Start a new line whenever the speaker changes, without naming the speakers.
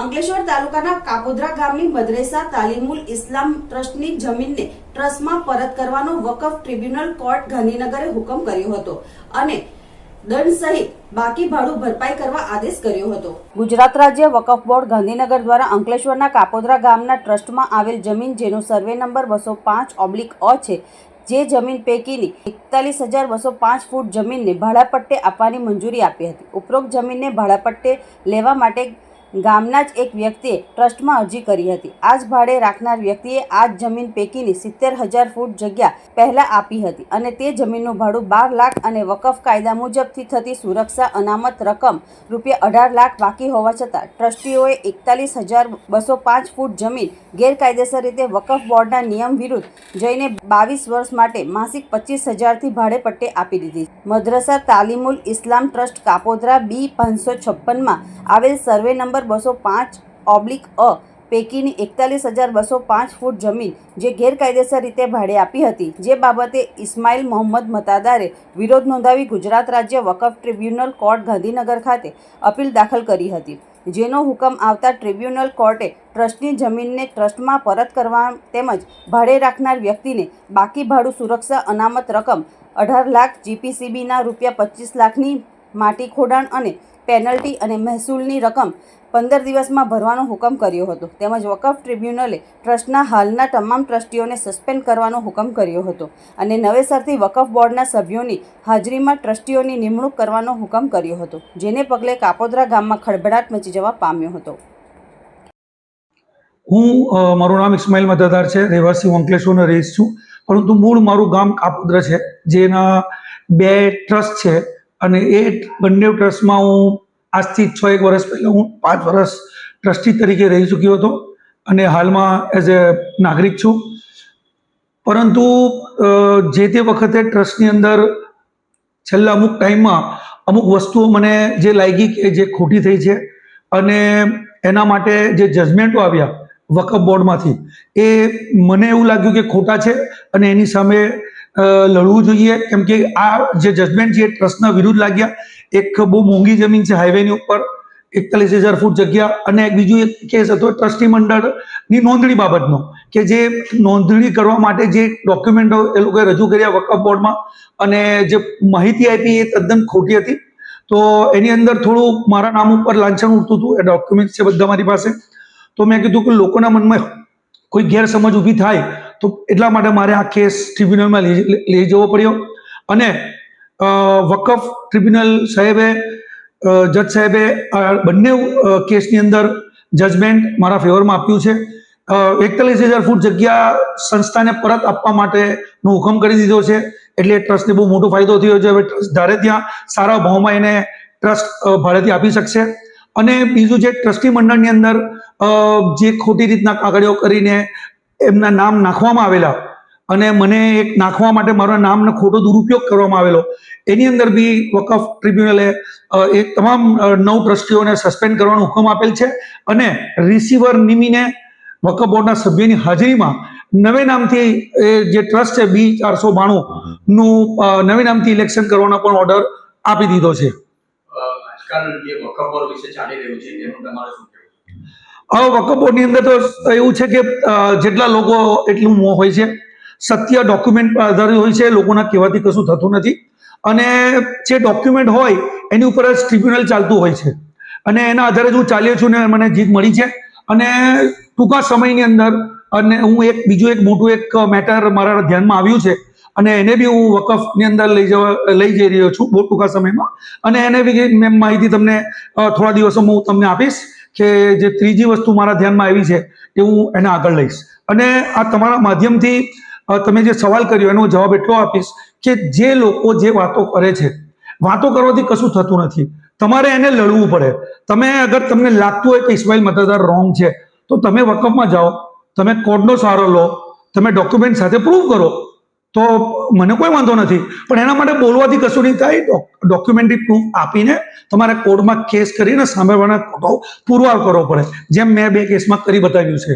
અંકલેશ્વર તાલુકાના કાપોદ્રા ગામની મદ્રેસા તાલીમુલ ઇસ્લામ ટ્રસ્ટની જમીનને ટ્રસ્ટમાં પરત કરવાનો વકફ ટ્રિબ્યુનલ કોર્ટ ગાંધીનગરે હુકમ કર્યો હતો અને દંડ સહિત બાકી ભાડું ભરપાઈ કરવા આદેશ કર્યો હતો. ગુજરાત રાજ્ય વકફ બોર્ડ ગાંધીનગર દ્વારા અંકલેશ્વરના કાપોદ્રા ગામના ટ્રસ્ટમાં આવેલ જમીન જેનો સર્વે નંબર બસો પાંચ ઓબ્લિક અ છે, જે જમીન પૈકીની એકતાલીસ હજાર બસો પાંચ ફૂટ જમીનને ભાડાપટ્ટે આપવાની મંજૂરી આપી હતી. ઉપરોક્ત જમીનને ભાડાપટ્ટે લેવા માટે ગામના જ એક વ્યક્તિએ ટ્રસ્ટમાં અરજી કરી હતી. આ જ ભાડે રાખનાર વ્યક્તિએ આ જ જમીન પૈકીની સિત્તેર હજાર ફૂટ જગ્યા પહેલાં આપી હતી અને તે જમીનનું ભાડું બાર લાખ અને વકફ કાયદા મુજબથી થતી સુરક્ષા અનામત રકમ રૂપિયા અઢાર લાખ બાકી હોવા છતાં ટ્રસ્ટીઓએ એકતાલીસ હજાર બસો પાંચ ફૂટ જમીન ગેરકાયદેસર રીતે વકફ બોર્ડના નિયમ વિરુદ્ધ જઈને બાવીસ વર્ષ માટે માસિક પચીસ હજારથી ભાડે પટ્ટે આપી દીધી મદ્રસા તાલીમુલ ઇસ્લામ ટ્રસ્ટ કાપોદ્રા બી પાંચસો છપ્પનમાં આવેલ સર્વે નંબર બસો પાંચ ઓબ્લિક અ પૈકીની એકતાલીસ હજાર બસો પાંચ ફૂટ જમીન જે ગેરકાયદેસર રીતે ભાડે આપી હતી. જે બાબતે ઇસ્માઇલ મોહમ્મદ મતાદારે વિરોધ નોંધાવી ગુજરાત રાજ્ય વકફ ટ્રિબ્યુનલ કોર્ટ ગાંધીનગર ખાતે અપીલ દાખલ કરી હતી. જેનો હુકમ આવતા ટ્રિબ્યુનલ કોર્ટે ટ્રસ્ટની જમીનને ટ્રસ્ટમાં પરત કરવા તેમજ ભાડે રાખનાર વ્યક્તિને બાકી ભાડું સુરક્ષા અનામત રકમ અઢાર લાખ જીપીસીબીના રૂપિયા પચીસ લાખની માટી ખોડાણ અને પેનલ્ટી અને મહેસૂલની રકમ પંદર દિવસમાં ભરવાનો હુકમ કર્યો હતો. તેમજ વકફ ટ્રિબ્યુનલે ટ્રસ્ટના હાલના તમામ ટ્રસ્ટીઓને સસ્પેન્ડ કરવાનો હુકમ કર્યો હતો અને નવેસરથી વકફ બોર્ડના સભ્યોની હાજરીમાં ટ્રસ્ટીઓની નિમણૂક કરવાનો હુકમ કર્યો હતો, જેને પગલે કાપોદ્રા ગામમાં ખળભળાટ મચી જવા પામ્યો હતો.
હું મારું નામ ઇસ્માઇલ મતદાર છે, રહેવાસી અંકલેશ્વરનો રહીશ છું. પરંતુ મૂળ મારું ગામ કાપોદ્રા છે, જેના બે ટ્રસ્ટ છે અને એ બંને ટ્રસ્ટમાં હું આજથી છ એક વર્ષ પહેલાં હું પાંચ વર્ષ ટ્રસ્ટી તરીકે રહી ચૂક્યો હતો અને હાલમાં એઝ એ નાગરિક છું. પરંતુ જે તે વખતે ટ્રસ્ટની અંદર છેલ્લા અમુક ટાઈમમાં અમુક વસ્તુઓ મને જે લાગી કે જે ખોટી થઈ છે અને એના માટે જે જજમેન્ટો આવ્યા વકફ બોર્ડમાંથી એ મને એવું લાગ્યું કે ખોટા છે અને એની સામે લડવું જોઈએ. કેમ કે આ જે જજમેન્ટ છે એ ટ્રસ્ટના વિરુદ્ધ લાગ્યા. એક બહુ મોંઘી જમીન છે હાઈવેની ઉપર. એકતાલીસ હજાર ફૂટ જગ્યા. અને એક બીજું એક કેસ હતો ટ્રસ્ટી મંડળની નોંધણી બાબતનો. કે જે નોંધણી કરવા માટે જે ડોક્યુમેન્ટો એ લોકોએ રજૂ કર્યા વકફ બોર્ડમાં. અને જે માહિતી આપી એ તદ્દન ખોટી હતી. તો એની અંદર થોડું મારા નામ ઉપર લાંછન ઉઠતું હતું. એ ડોક્યુમેન્ટ છે બધા મારી પાસે. તો મેં કીધું કે લોકોના મનમાં કોઈ ગેરસમજ ઊભી થાય તો એટલા માટે મારે આ કેસ ટ્રિબ્યુનલમાં લઈ જવો પડ્યો. અને વકફ ટ્રિબ્યુનલ સાહેબે જજ સાહેબે બંને કેસની અંદર જજમેન્ટ મારા ફેવરમાં આપ્યું છે. એકતાલીસ હજાર ફૂટ જગ્યા સંસ્થાને પરત આપવા માટેનો હુકમ કરી દીધો છે. એટલે ટ્રસ્ટને બહુ મોટો ફાયદો થયો છે. હવે ટ્રસ્ટ ધારે ત્યાં સારા ભાવમાં એને ટ્રસ્ટ ભાડેથી આપી શકશે. અને બીજું જે ટ્રસ્ટી મંડળની અંદર જે ખોટી રીતના કાગળીઓ કરીને એમના નામ નાખવામાં આવેલા. અને મને એક નાખવા માટે મારા નામનો ખોટો દુરુપયોગ કરવામાં આવેલો. એની અંદર બી વકફ ટ્રિબ્યુનલે એ તમામ નવ ટ્રસ્ટીઓને સસ્પેન્ડ કરવાનો હુકમ આપેલ છે. અને રિસીવર નિમીને વકફ બોર્ડના સભ્યની હાજરીમાં નવે નામથી એ જે ટ્રસ્ટ છે, બી ચારસો બાણું નું નવે નામથી ઇલેક્શન કરવાનો પણ ઓર્ડર આપી દીધો છે.
આજકાલ જે વકફ બોર્ડ વિશે ચાલી રહ્યું છે એનું તમારે
હવે વકફ અંદર તો એવું છે કે જેટલા લોકો એટલું મોં હોય છે, સત્ય ડોક્યુમેન્ટ પર આધારિત હોય છે, લોકોના કહેવાથી કશું થતું નથી. અને જે ડોક્યુમેન્ટ હોય, એની ઉપર જ ટ્રિબ્યુનલ ચાલતું હોય છે. અને એના આધારે જ હું ચાલ્યો છું ને મને જીત મળી છે. અને ટૂંકા સમયની અંદર, અને હું એક, બીજું એક મોટું એક મેટર મારા ધ્યાનમાં આવ્યું છે, અને એને બી હું વકફની અંદર લઈ જવા, લઈ જઈ રહ્યો છું બહુ ટૂંકા સમયમાં. અને એને બી મેં માહિતી તમને થોડા દિવસોમાં હું તમને આપીશ. કે જે ત્રીજી વસ્તુ મારા ધ્યાનમાં આવી છે એ હું એને આગળ લઈશ. અને આ તમારા માધ્યમથી તમે જે સવાલ કર્યો એનો જવાબ એટલો આપીશ કે જે લોકો જે વાતો કરે છે, વાતો કરવાથી કશું થતું નથી. તમારે એને લડવું પડે. તમે અગર તમને લાગતું હોય કે ઇસ્માઇલ મતદાર રોંગ છે, તો તમે વકફમાં જાઓ, તમે કોર્ટનો સહારો લો, તમે ડોક્યુમેન્ટ સાથે પ્રૂવ કરો. તો મને કોઈ વાંધો નથી. પણ એના માટે બોલવાથી કશું નહીં થાય. ડોક્યુમેન્ટરી પ્રૂફ આપીને તમારે કોર્ટમાં કેસ કરીને સામેવાળાના ખોટો પુરવાર કરવો પડે. જેમ મેં બે કેસમાં કરી બતાવ્યું છે.